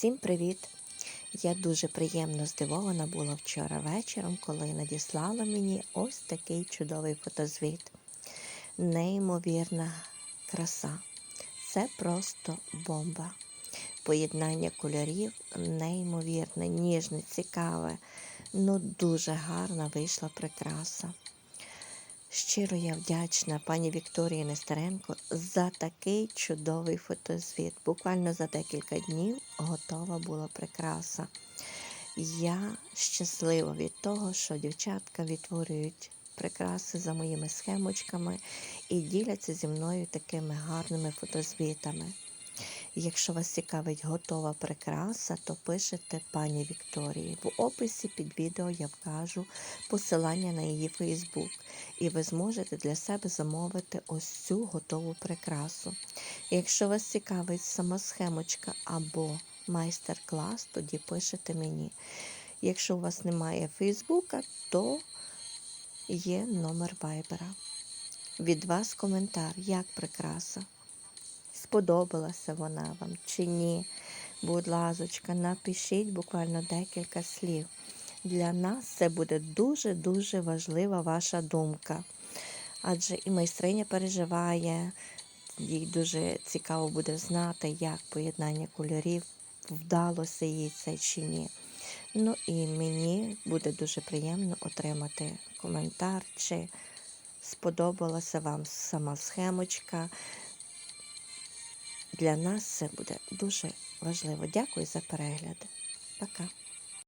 Всім привіт! Я дуже приємно здивована була вчора вечором, коли надіслала мені ось такий чудовий фотозвіт. Неймовірна краса. Це просто бомба. Поєднання кольорів неймовірне, ніжне, цікаве. Ну, дуже гарна вийшла прикраса. Щиро я вдячна пані Вікторії Нестеренко за такий чудовий фотозвіт. Буквально за декілька днів готова була прикраса. Я щаслива від того, що дівчатка відтворюють прикраси за моїми схемочками і діляться зі мною такими гарними фотозвітами. Якщо вас цікавить готова прикраса, то пишете пані Вікторії. В описі під відео я вкажу посилання на її Фейсбук, і ви зможете для себе замовити ось цю готову прикрасу. Якщо вас цікавить сама схемочка або майстер-клас, тоді пишете мені. Якщо у вас немає Фейсбука, то є номер вайбера. Від вас коментар, як прикраса. Сподобалася вона вам чи ні. Будь ласочка, напишіть буквально декілька слів. Для нас це буде дуже-дуже важлива ваша думка. Адже і майстриня переживає, їй дуже цікаво буде знати, як поєднання кольорів вдалося їй це чи ні. Ну і мені буде дуже приємно отримати коментар, чи сподобалася вам сама схемочка. Для нас це буде дуже важливо. Дякую за перегляд. Пока.